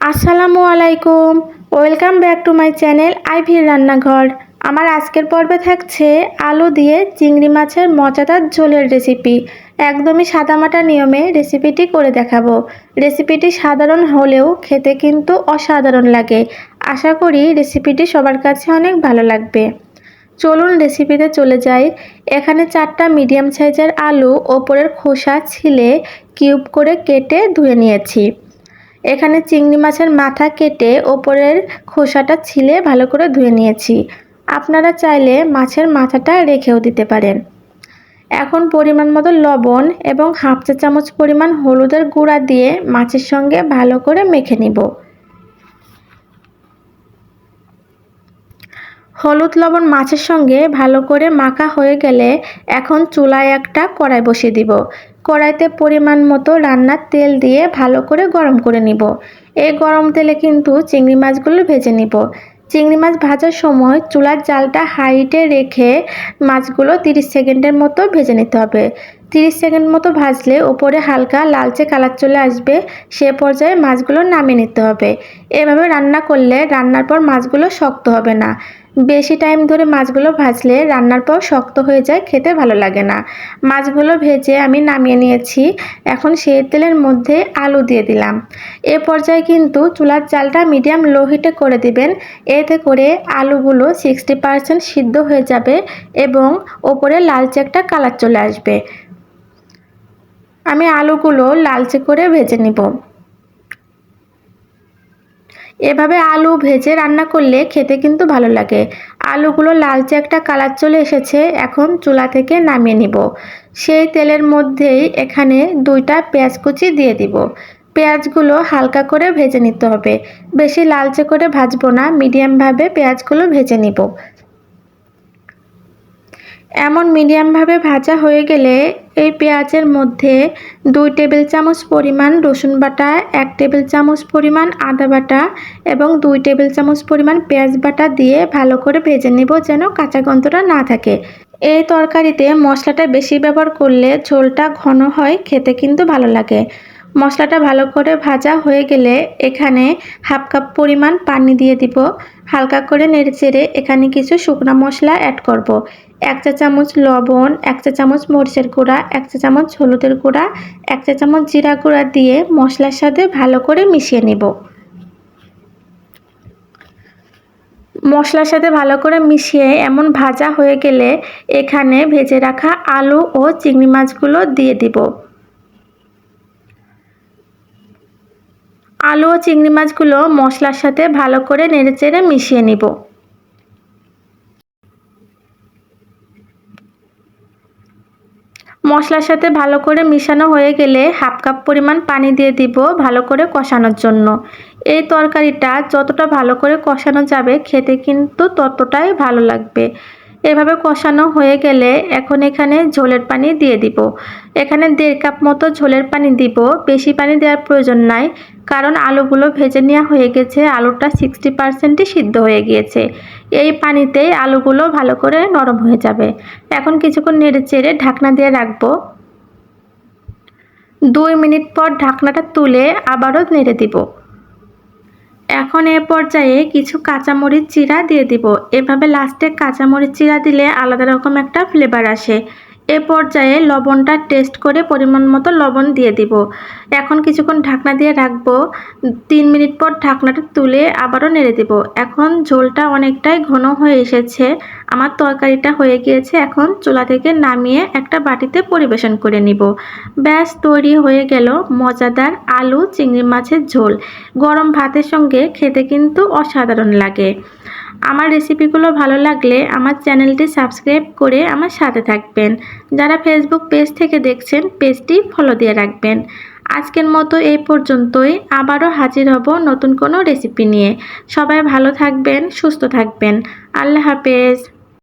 আসসালামু আলাইকুম। Welcome back to my channel আইভির রান্নাঘর। আমার আজকের পর্বে থাকছে আলু দিয়ে চিংড়ি মাছের মজাদার ঝোলের রেসিপি। একদমই সাদামাটা নিয়মে রেসিপিটি করে দেখাবো। রেসিপিটি সাধারণ হলেও খেতে কিন্তু অসাধারণ লাগে। আশা করি রেসিপিটি সবার কাছে অনেক ভালো লাগবে। চলুন রেসিপিতে চলে যাই। এখানে চারটা মিডিয়াম সাইজের আলু ওপরের খোসা ছিলে কিউব করে কেটে ধুয়ে নিয়েছি। এখানে চিংড়ি মাছের মাথা কেটে ওপরের খোসাটা ছিলে ভালো করে ধুয়ে নিয়েছি। আপনারা চাইলে মাছের মাথাটা রেখেও দিতে পারেন। এখন পরিমাণ মতো লবণ এবং হাফ চা চামচ পরিমাণ হলুদের গুঁড়া দিয়ে মাছের সঙ্গে ভালো করে মেখে নিব। হলুদ লবণ মাছের সঙ্গে ভালো করে মাখা হয়ে গেলে এখন চুলায় একটা কড়াই বসিয়ে দিব। কড়াইতে পরিমাণ মতো রান্নার তেল দিয়ে ভালো করে গরম করে নিব। এই গরম তেলে কিন্তু চিংড়ি মাছগুলো ভেজে নিব। চিংড়ি মাছ ভাজার সময় চুলার জালটা হাইটে রেখে মাছগুলো 30 সেকেন্ডের মতো ভেজে নিতে হবে। 30 সেকেন্ড মতো ভাজলে ওপরে হালকা লালচে কালার চলে আসবে, সে পর্যায়ে মাছগুলো নামিয়ে নিতে হবে। এভাবে রান্না করলে রান্নার পর মাছগুলো শক্ত হবে না। বেশি টাইম ধরে মাছগুলো ভাজলে রান্নার পর শক্ত হয়ে যায়, খেতে ভালো লাগে না। মাছগুলো ভেজে আমি নামিয়ে নিয়েছি, এখন সেই তেলের মধ্যে আলু দিয়ে দিলাম। এ পর্যায়ে কিন্তু চুলার চালটা মিডিয়াম লো হিটে করে দিবেন, এতে করে আলুগুলো সিক্সটি পারসেন্ট সিদ্ধ হয়ে যাবে এবং ওপরে লালচে একটা কালার চলে আসবে। আমি আলুগুলো লালচে করে ভেজে নিব। এভাবে আলু ভেজে রান্না করলে খেতে কিন্তু ভালো লাগে। আলুগুলো লালচে একটা কালার চলে এসেছে, এখন চুলা থেকে নামিয়ে নিব। সেই তেলের মধ্যেই এখানে দুইটা পেঁয়াজ কুচি দিয়ে দিব। পেঁয়াজগুলো হালকা করে ভেজে নিতে হবে। বেশি লালচে করে ভাজবো না, মিডিয়ামভাবে পেঁয়াজগুলো ভেজে নিব। এমন মিডিয়ামভাবে ভাজা হয়ে গেলে এই পেঁয়াজের মধ্যে দুই টেবিল চামচ পরিমাণ রসুন বাটা, এক টেবিল চামচ পরিমাণ আদা বাটা এবং দুই টেবিল চামচ পরিমাণ পেঁয়াজ বাটা দিয়ে ভালো করে ভেজে নেব যেন কাঁচা গন্ধটা না থাকে। এই তরকারিতে মশলাটা বেশি ব্যবহার করলে ঝোলটা ঘন হয়, খেতে কিন্তু ভালো লাগে। মশলাটা ভালো করে ভাজা হয়ে গেলে এখানে হাফ কাপ পরিমাণ পানি দিয়ে দিব। হালকা করে নেড়ে চেড়ে এখানে কিছু শুকনো মশলা অ্যাড করব। এক চা চামচ লবণ, এক চা চামচ মরিচের গুঁড়া, এক চা চামচ হলুদের গুঁড়া, এক চা চামচ জিরা গুঁড়া দিয়ে মশলার সাথে ভালো করে মিশিয়ে নিব। মশলার সাথে ভালো করে মিশিয়ে এমন ভাজা হয়ে গেলে এখানে ভেজে রাখা আলু ও চিংড়ি মাছগুলো দিয়ে দিব। আলু ও চিংড়ি মাছগুলো মশলার সাথে ভালো করে নেড়েচেড়ে মিশিয়ে নিব। মশলার সাথে ভালো করে মিশানো হয়ে গেলে হাফ কাপ পরিমাণ পানি দিয়ে দিব ভালো করে কষানোর জন্য। এই তরকারিটা যতটা ভালো করে কষানো যাবে খেতে কিন্তু ততটাই ভালো লাগবে। এভাবে কষানো হয়ে গেলে এখন এখানে ঝোলের পানি দিয়ে দিব। এখানে দেড় কাপ মতো ঝোলের পানি দিব। বেশি পানি দেওয়ার প্রয়োজন নাই, কারণ আলুগুলো ভেজে নেওয়া হয়ে গেছে, আলুটা সিক্সটি পারসেন্টই সিদ্ধ হয়ে গিয়েছে। এই পানিতেই আলুগুলো ভালো করে নরম হয়ে যাবে। এখন কিছুক্ষণ নেড়ে চেড়ে ঢাকনা দিয়ে রাখব। দুই মিনিট পর ঢাকনাটা তুলে আবারও নেড়ে দিব। এখন এ পর্যায়ে কিছু কাঁচামরিচ চিরা দিয়ে দিব। এভাবে লাস্টে কাঁচামরিচ চিরা দিলে আলাদা রকম একটা ফ্লেভার আসে। এ পর্যায়ে লবণটা টেস্ট করে পরিমাণ মতো লবণ দিয়ে দিব। এখন কিছুক্ষণ ঢাকনা দিয়ে রাখব। তিন মিনিট পর ঢাকনাটা তুলে আবারও নেড়ে দিব। এখন ঝোলটা অনেকটাই ঘন হয়ে এসেছে। আমার তরকারিটা হয়ে গিয়েছে। এখন চুলা থেকে নামিয়ে একটা বাটিতে পরিবেশন করে নিব। ব্যাস, তৈরি হয়ে গেল মজাদার আলু চিংড়ি মাছের ঝোল। গরম ভাতের সঙ্গে খেতে কিন্তু অসাধারণ লাগে। আমার রেসিপিগুলো ভালো লাগলে আমার চ্যানেলটি সাবস্ক্রাইব করে আমার সাথে থাকবেন। যারা ফেসবুক পেজ থেকে দেখছেন পেজটি ফলো দিয়ে রাখবেন। আজকের মতো এই পর্যন্তই। আবারও হাজির হব নতুন কোনো রেসিপি নিয়ে। সবাই ভালো থাকবেন, সুস্থ থাকবেন। আল্লাহ হাফেজ।